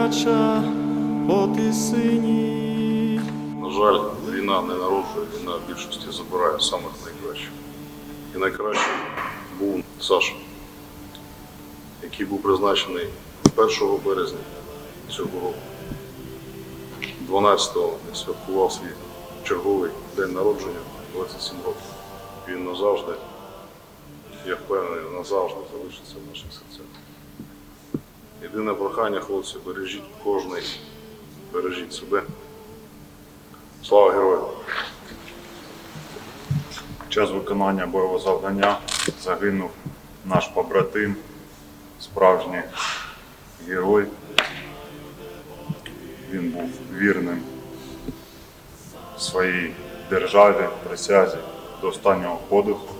дитяча от і синій. На жаль, війна не народжує, війна в більшості забирає самих найкращих. І найкращим був Саша, який був призначений 1 березня цього року. 12-го він святкував свій черговий день народження 27 років. Він назавжди, я впевнений, назавжди залишиться в наших серцях. Єдине прохання, хлопці, бережіть кожний, бережіть себе. Слава героям! Під час виконання бойового завдання загинув наш побратим, справжній герой. Він був вірним своїй державі, присязі до останнього подиху.